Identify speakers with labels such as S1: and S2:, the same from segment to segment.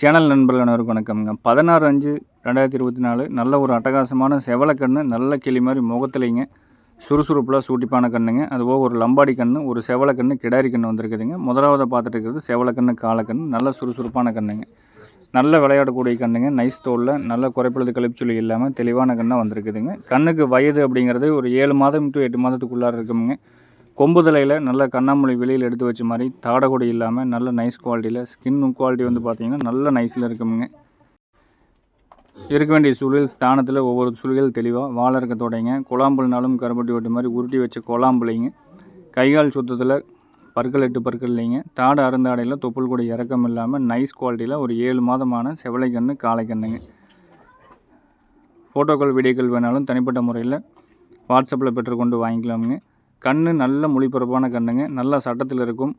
S1: Channel நண்பர்கள் அனைவருக்கும் வணக்கம்ங்க. பதினாறு அஞ்சு ரெண்டாயிரத்தி இருபத்தி நாலு நல்ல ஒரு அட்டகாசமான செவலக்கண்ணு நல்ல கிளி மாதிரி முகத்துலைங்க. சுறுசுறுப்பில் சூட்டிப்பான கண்ணுங்க. அதுபோக ஒரு லம்பாடி கண்ணு ஒரு செவலக்கண்ணு கிடாரி கண்ணு வந்திருக்குதுங்க. முதலாவது பார்த்துட்டு இருக்கிறது செவலக்கண்ணு காலக்கண்ணு நல்ல சுறுசுறுப்பான கண்ணுங்க. நல்ல விளையாடக்கூடிய கண்ணுங்க நைஸ் தோலில் நல்ல குறைப்பழுது கழிப்புச்சொல்லி இல்லாமல் தெளிவான கண்ணாக வந்திருக்குதுங்க. கண்ணுக்கு வயது அப்படிங்கிறது ஒரு ஏழு மாதம் டு எட்டு மாதத்துக்குள்ளார இருக்குங்க கொம்பு தலையில் நல்ல கண்ணாமூலி வெளியில் எடுத்து வச்ச மாதிரி தாடகுடி இல்லாமல் நல்ல நைஸ் குவாலிட்டியில் ஸ்கின் குவாலிட்டி வந்து பார்த்திங்கன்னா நல்ல நைஸில் இருக்குமுங்க. இருக்க வேண்டிய சுழில் ஸ்தானத்தில் ஒவ்வொரு சுழிகள் தெளிவாக வாழை இருக்க தொடங்க. குழாம்புல்னாலும் கருப்பட்டி ஓட்டு மாதிரி உருட்டி வச்ச குழாம்புலைங்க. கைகால் சுத்தத்தில் பற்கள் எட்டு பற்கள் இல்லைங்க. தாடை அருந்தாடையில் தொப்புள் கூட இறக்கம் இல்லாமல் நைஸ் குவாலிட்டியில் ஒரு ஏழு மாதமான செவலை கன்று காளை கன்றுங்க ஃபோட்டோக்கள் வீடியோக்கள் வேணாலும் தனிப்பட்ட முறையில் வாட்ஸ்அப்பில் பெற்றுக்கொண்டு வாங்கிக்கலாமுங்க. கண் நல்ல மொழிபரப்பான கண்ணுங்க. நல்ல சட்டத்தில் இருக்கும்.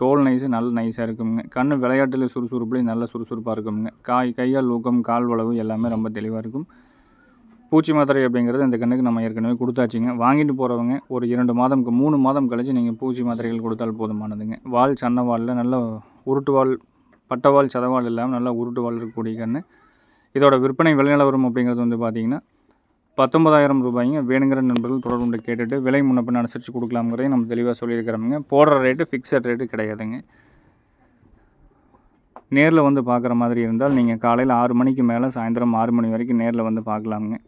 S1: தோல் நைஸு நல்ல நைஸாக இருக்குங்க. கண்ணு விளையாட்டில் சுறுசுறுப்புலேயும் நல்ல சுறுசுறுப்பாக இருக்குங்க. காய் கையால் ஊக்கம் கால் வளவு எல்லாமே ரொம்ப தெளிவாக இருக்கும். பூச்சி மாத்திரை அப்படிங்கிறது இந்த கண்ணுக்கு நம்ம ஏற்கனவே கொடுத்தாச்சுங்க. வாங்கிட்டு போகிறவங்க ஒரு இரண்டு மாதம்க்கு மூணு மாதம் கழிச்சு நீங்கள் பூச்சி மாத்திரைகள் கொடுத்தால் போதுமானதுங்க. வால் சன்ன வாலில் நல்ல உருட்டு வால் பட்டவால் சதவால் இல்லாமல் நல்லா உருட்டு வால் இருக்கக்கூடிய கன்று இதோட விற்பனை விலை நிலவரம் அப்படிங்கிறது வந்து பார்த்திங்கன்னா பத்தொன்பதாயிரம் ரூபாய்ங்க வேணுங்கிற நண்பர்கள் தொடர்பு கேட்டுட்டு விலை முன்னப்பின் அனுசரித்து கொடுக்கலாம்ங்கிறதையும் நம்ம தெளிவாக சொல்லியிருக்கிறோமுங்க. போடுற ரேட்டு ஃபிக்ஸட் ரேட்டு கிடையாதுங்க. நேரில் வந்து பார்க்குற மாதிரி இருந்தால் நீங்கள் காலையில் ஆறு மணிக்கு மேலே சாயந்தரம் ஆறு மணி வரைக்கும் நேரில் வந்து பார்க்கலாமுங்க.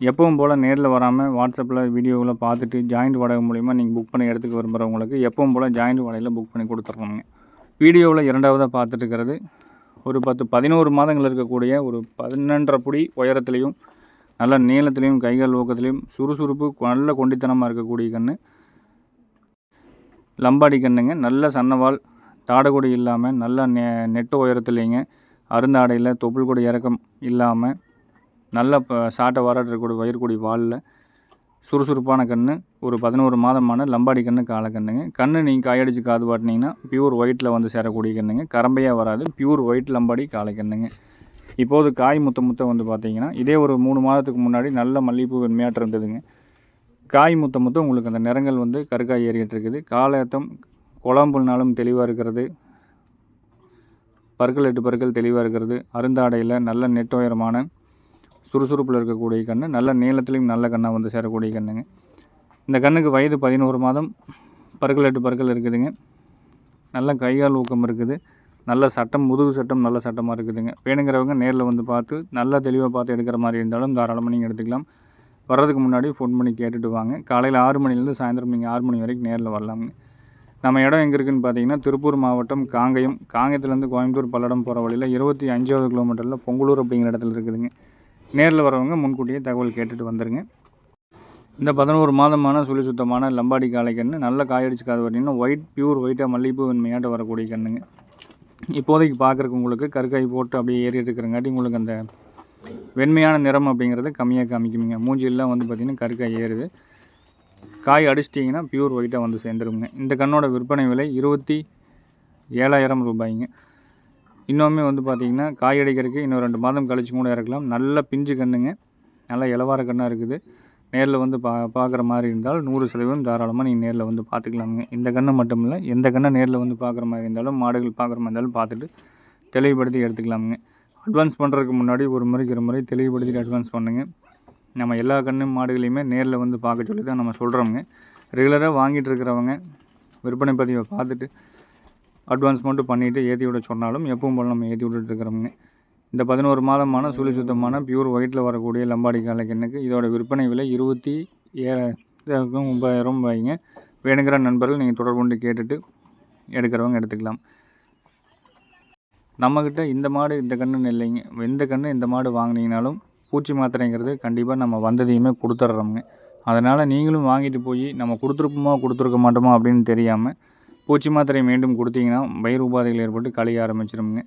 S1: எப்பவும் போல் நேரில் வராமல் வாட்ஸ்அப்பில் வீடியோவில் பார்த்துட்டு ஜாயிண்ட் வாடகை மூலிமா நீங்கள் புக் பண்ணி எடுத்துக்க விரும்புகிறவங்களுக்கு எப்பவும் போல் ஜாயிண்ட் வாடகையில் புக் பண்ணி கொடுத்துட்றோங்க வீடியோவில் இரண்டாவதாக பார்த்துட்டு இருக்கிறது. ஒரு பத்து பதினோரு மாதங்கள் இருக்கக்கூடிய ஒரு பதினொன்றரை புடி உயரத்துலேயும் நல்ல நீளத்துலேயும் கைகள் ஊக்கத்துலேயும் சுறுசுறுப்பு நல்ல கொண்டித்தனமாக இருக்கக்கூடிய கன்று லம்பாடி கண்ணுங்க நல்ல சன்னவால் தாடைக்கூடி இல்லாமல் நல்ல நெ நெட்டு உயரத்துலேங்க அருந்தாடையில் தொப்புள் கொடி இறக்கம் இல்லாமல் நல்ல சாட்டை வாராட்டு இருக்கக்கூடிய வாலில் சுறுசுறுப்பான கன்று ஒரு பதினோரு மாதமான லம்பாடி கன்று காலை கண்ணுங்க. கன்று நீங்கள் காயடிச்சு காது பாட்டினீங்கன்னா பியூர் ஒயிட்டில் வந்து சேரக்கூடிய கண்ணுங்க. கரம்பையாக வராது பியூர் ஒயிட் லம்பாடி காலை கண்ணுங்க. இப்போது காய் முத்த முத்த வந்து பார்த்தீங்கன்னா இதே ஒரு மூணு மாதத்துக்கு முன்னாடி நல்ல மல்லிகைப்பூ வெண்மையாட்டம் இருந்ததுங்க. காய் முத்த முத்த உங்களுக்கு அந்த நிறங்கள் வந்து கருக்காய் ஏறிகிட்டு இருக்குது. காலத்தம் குழம்புனாலும் தெளிவாக இருக்கிறது. பற்கள் எட்டு பற்கள் தெளிவாக இருக்கிறது. அருந்தாடையில் நல்ல நெட் உயரமான சுறுசுறுப்பில் இருக்கக்கூடிய கன்று நல்ல நீளத்துலேயும் நல்ல கண்ணாக வந்து சேரக்கூடிய கண்ணுங்க. இந்த கண்ணுக்கு வயது பதினோரு மாதம் பற்கள் எட்டு பற்கள் இருக்குதுங்க. நல்ல கையால் ஊக்கம் இருக்குது. நல்ல சட்டம் முதுகு சட்டம் நல்ல சட்டமாக இருக்குதுங்க. வேணுங்கிறவங்க நேரில் வந்து பார்த்து நல்லா தெளிவாக பார்த்து எடுக்கிற மாதிரி இருந்தாலும் தாராளமாக நீங்கள் எடுத்துக்கலாம். வர்றதுக்கு முன்னாடி ஃபோன் பண்ணி கேட்டுட்டு வாங்க. காலையில் ஆறு மணிலேருந்து சாயந்தரம் நீங்கள் ஆறு மணி வரைக்கும் நேரில் வரலாமுங்க. நம்ம இடம் எங்கே இருக்குதுன்னு பார்த்தீங்கன்னா திருப்பூர் மாவட்டம் காங்கயம். காங்கயத்துலேருந்து கோயம்புத்தூர் பல்லடம் போகிற வழியில் இருபத்தி அஞ்சாவது கிலோமீட்டரில் பொங்கலூர் அப்படிங்கிற இடத்துல இருக்குதுங்க. நேரில் வரவங்க முன்கூட்டியே தகவல் கேட்டுட்டு வந்துடுங்க இந்த பதினோரு மாதமான சுழி சுத்தமான லம்பாடி காளை கன்று நல்ல காயடிச்சு காது பார்த்தீங்கன்னா ஒயிட் பியூர் ஒயிட்டாக மல்லிகைப்பூ வெண்மையாட்ட வரக்கூடிய கண்ணுங்க இப்போதைக்கு பார்க்குறக்கு உங்களுக்கு கருக்காய் போட்டு அப்படியே ஏறிட்டு இருக்கிறங்காட்டி உங்களுக்கு அந்த வெண்மையான நிறம் அப்படிங்கிறது கம்மியாக காமிக்குமிங்க. மூஞ்சிலாம் வந்து பார்த்திங்கன்னா கருக்காய் ஏறுது. காய் அடிச்சிட்டிங்கன்னா பியூர் ஒயிட்டாக வந்து சேர்ந்துருங்க இந்த கண்ணோட விற்பனை விலை இருபத்தி ஏழாயிரம் ரூபாய்ங்க. இன்னுமே வந்து பார்த்திங்கன்னா காய் அடிக்கிறதுக்கு இன்னும் ரெண்டு மாதம் கழிச்சு கூட இறக்கலாம். நல்ல பிஞ்சு கண்ணுங்க. நல்ல இளவார கண்ணாக இருக்குது. நேரில் வந்து பா பார்க்குற மாதிரி இருந்தால் நூறு சதவீதம் தாராளமாக நீங்கள் நேரில் வந்து பார்த்துக்கலாமுங்க இந்த கண்ணை மட்டும் இல்லை எந்த கண்ணை நேரில் வந்து பார்க்குற மாதிரி இருந்தாலும் மாடுகள் பார்க்குற மாதிரி இருந்தாலும் பார்த்துட்டு தெளிவுபடுத்தி எடுத்துக்கலாமுங்க. அட்வான்ஸ் பண்ணுறதுக்கு முன்னாடி ஒரு முறைக்கு ஒரு முறை தெளிவுபடுத்திட்டு அட்வான்ஸ் பண்ணுங்கள் நம்ம எல்லா கண்ணும் மாடுகளையுமே நேரில் வந்து பார்க்க சொல்லி தான் நம்ம சொல்கிறோங்க ரெகுலராக வாங்கிட்டு இருக்கிறவங்க விற்பனை பதிவை பார்த்துட்டு அட்வான்ஸ் மட்டும் பண்ணிவிட்டு ஏற்றி விட சொன்னாலும் எப்பவும் போல் நம்ம ஏற்றி விட்டுட்டு இருக்கிறோமுங்க. இந்த பதினோரு மாதமான சுழி சுத்தமான பியூர் ஒயிட்டில் வரக்கூடிய லம்பாடி காலை கிண்ணுக்கு இதோட விற்பனை விலை இருபத்தி ஏழாயிரம் ஒம்பதாயிரம் ரூபாய்ங்க வேணுங்கிற நண்பர்கள் நீங்கள் தொடர்பு கொண்டு கேட்டுட்டு எடுக்கிறவங்க எடுத்துக்கலாம். நம்மக்கிட்ட இந்த மாடு இந்த கன்று இல்லைங்க. எந்த கன்று இந்த மாடு வாங்கினீங்கனாலும் பூச்சி மாத்திரைங்கிறது கண்டிப்பாக நம்ம வந்ததையுமே கொடுத்துட்றோமுங்க அதனால் நீங்களும் வாங்கிட்டு போய் நம்ம கொடுத்துருப்போமா கொடுத்துருக்க மாட்டோமா அப்படின்னு தெரியாமல் பூச்சி மாத்திரை மீண்டும் கொடுத்தீங்கன்னா வயிறு உபாதைகள் ஏற்பட்டு கழிய ஆரம்பிச்சிருமுங்க.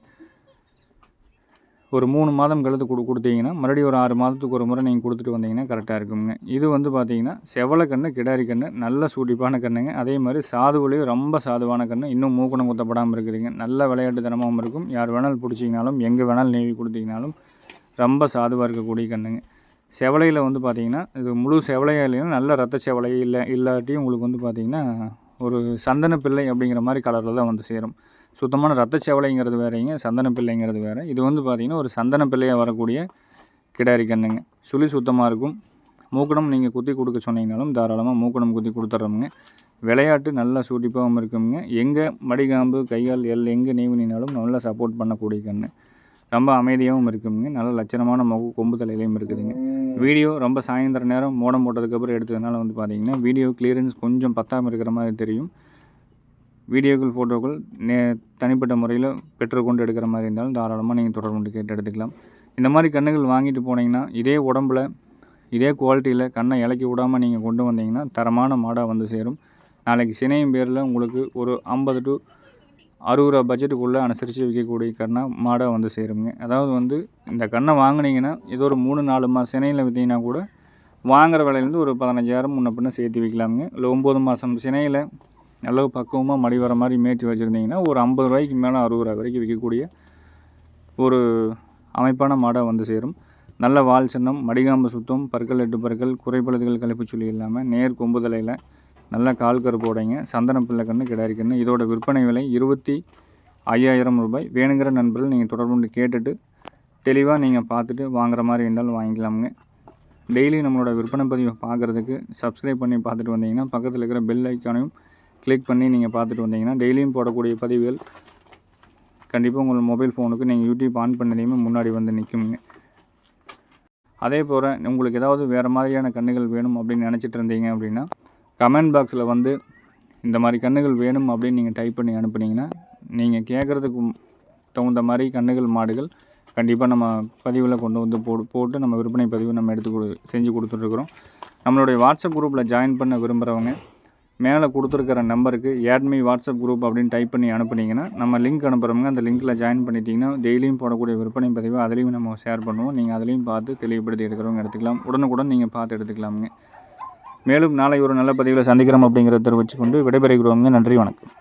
S1: ஒரு மூணு மாதம் கழுத்து கொடு கொடுத்தீங்கன்னா மறுபடியும் ஒரு ஆறு மாதத்துக்கு ஒரு முறை நீங்கள் கொடுத்துட்டு வந்தீங்கன்னா கரெக்டாக இருக்குங்க இது வந்து பார்த்தீங்கன்னா செவலை கன்று கிடாரி கன்று நல்ல சூட்டிப்பான கண்ணுங்க. அதே மாதிரி சாதுவிலையும் ரொம்ப சாதுவான கன்று இன்னும் மூக்கணம் குத்தப்படாமல் இருக்குதுங்க. நல்ல விளையாட்டு தனமாகவும் இருக்கும். யார் வேணாலும் பிடிச்சிங்கனாலும் எங்கே வேணாலும் நேவி கொடுத்தீங்கனாலும் ரொம்ப சாதுவாக இருக்கக்கூடிய கண்ணுங்க. செவலையில் வந்து பார்த்தீங்கன்னா இது முழு செவலையாக இல்லைன்னா நல்ல ரத்த செவலை இல்லை இல்லாட்டியும் உங்களுக்கு வந்து பார்த்திங்கன்னா ஒரு சந்தன பிள்ளை அப்படிங்கிற மாதிரி கலரில் தான் வந்து சேரும். சுத்தமான ரத்தச்சவலைங்கிறது வேறேங்க சந்தன பிள்ளைங்கிறது வேறு. இது வந்து பார்த்திங்கன்னா ஒரு சந்தன பிள்ளையாக வரக்கூடிய கிடாரி கண்ணுங்க சுழி சுத்தமாக இருக்கும். மூக்கணம் நீங்கள் குத்தி கொடுக்க சொன்னீங்கனாலும் தாராளமாக மூக்கணம் குத்தி கொடுத்துட்றோமுங்க விளையாட்டு நல்லா சூட்டிப்பாகவும் இருக்குங்க எங்கே மடிகாம்பு கைகால் எல் எங்கே நீவினாலும் நல்லா சப்போர்ட் பண்ணக்கூடிய கன்று ரொம்ப அமைதியாகவும் இருக்குங்க நல்ல லட்சணமான முக கொம்பு தலையிலையும் இருக்குதுங்க. வீடியோ ரொம்ப சாயந்தர நேரம் மோடம் போட்டதுக்கப்புறம் எடுத்ததுனால வந்து பார்த்தீங்கன்னா வீடியோ கிளியரன்ஸ் கொஞ்சம் பத்தாமல் இருக்கிற மாதிரி தெரியும். வீடியோக்கள் ஃபோட்டோக்கள் நே தனிப்பட்ட முறையில் பெற்றுக்கொண்டு எடுக்கிற மாதிரி இருந்தாலும் தாராளமாக நீங்கள் தொடர்பு கொண்டு கேட்டு எடுத்துக்கலாம். இந்த மாதிரி கன்றுகள் வாங்கிட்டு போனீங்கன்னா இதே உடம்புல இதே குவாலிட்டியில் கண்ணை இலக்கி விடாமல் நீங்கள் கொண்டு வந்தீங்கன்னா தரமான மாடாக வந்து சேரும். நாளைக்கு சினையும் பேரில் உங்களுக்கு ஒரு ஐம்பது டு அறுபது ரூபா பட்ஜெட்டுக்குள்ளே அனுசரித்து விற்கக்கூடிய கண்ணை மாடாக வந்து சேருங்க. அதாவது வந்து இந்த கண்ணை வாங்கினீங்கன்னா ஏதோ ஒரு மூணு நாலு மாதம் சினையில் விற்றீங்கன்னா கூட வாங்குற விலையிலேருந்து ஒரு பதினஞ்சாயிரம் முன்ன பின்ன சேர்த்து விற்கலாமுங்க. இல்லை ஒம்பது மாதம் சினையில் நல்ல பக்குவமாக மடி வர மாதிரி மேய்ச்சி வச்சுருந்தீங்கன்னா ஒரு ஐம்பது ரூபாய்க்கு மேலே அறுபது ரூபா வரைக்கும் விற்கக்கூடிய ஒரு அமைப்பான மாடாக வந்து சேரும். நல்ல வால் சின்னம் மடிகாம்பு சுத்தம் பற்கள் எட்டு பற்கள் குறைபழுதுகள் கழிப்பு சொல்லி இல்லாமல் நேர் கொம்பு தலையில் நல்ல கால் கருப்போடைங்க சந்தன பிள்ளை கன்று கிடாரி கன்று இதோட விற்பனை விலை இருபத்தி ஐயாயிரம் ரூபாய். வேணுங்கிற நண்பர்கள் நீங்கள் தொடர்பு கேட்டுட்டு தெளிவாக நீங்கள் பார்த்துட்டு வாங்குற மாதிரி இருந்தாலும் வாங்கிக்கலாமுங்க. டெய்லி நம்மளோட விற்பனை பதிவை பார்க்குறதுக்கு சப்ஸ்கிரைப் பண்ணி பார்த்துட்டு வந்தீங்கன்னா பக்கத்தில் இருக்கிற பெல் ஐக்கானையும் கிளிக் பண்ணி நீங்கள் பார்த்துட்டு வந்தீங்கன்னா டெய்லியும் போடக்கூடிய பதிவுகள் கண்டிப்பாக உங்கள் மொபைல் ஃபோனுக்கு நீங்கள் யூடியூப் ஆன் பண்ணதையுமே முன்னாடி வந்து நிற்குங்க அதே போல் உங்களுக்கு ஏதாவது வேறு மாதிரியான கன்றுகள் வேணும் அப்படின்னு நினச்சிட்டு இருந்தீங்க அப்படின்னா கமெண்ட் பாக்ஸில் வந்து இந்த மாதிரி கன்றுகள் வேணும் அப்படின்னு நீங்கள் டைப் பண்ணி அனுப்புனீங்கன்னா நீங்கள் கேட்குறதுக்கு தகுந்த மாதிரி கன்றுகள் மாடுகள் கண்டிப்பாக நம்ம பதிவில் கொண்டு வந்து போட்டு போட்டு நம்ம விற்பனை பதிவு நம்ம எடுத்து கொடு செஞ்சு கொடுத்துட்ருக்குறோம் நம்மளுடைய வாட்ஸ்அப் குரூப்பில் ஜாயின் பண்ண விரும்புகிறவங்க மேலே கொடுத்துருக்கிற நம்பருக்கு ஏட்மி வாட்ஸ்அப் குரூப் அப்படின்னு டைப் பண்ணி அனுப்புனீங்கன்னா நம்ம லிங்க் அனுப்புகிறவங்க அந்த லிங்க்கில் ஜாயின் பண்ணிட்டீங்கன்னா டெய்லியும் போடக்கூடிய விற்பனை பதிவு அதுலேயும் நம்ம ஷேர் பண்ணுவோம். நீங்கள் அதுலேயும் பார்த்து தெளிவுபடுத்தி எடுக்கிறவங்க எடுத்துக்கலாம். உடனுக்குடன் நீங்கள் பார்த்து எடுத்துக்கலாமுங்க. மேலும் நாளை ஒரு நல்ல பதிவில் சந்திக்கிறோம் அப்படிங்கிறத தெரிவிச்சுக்கொண்டு விடைபெறுகிறோங்க நன்றி வணக்கம்.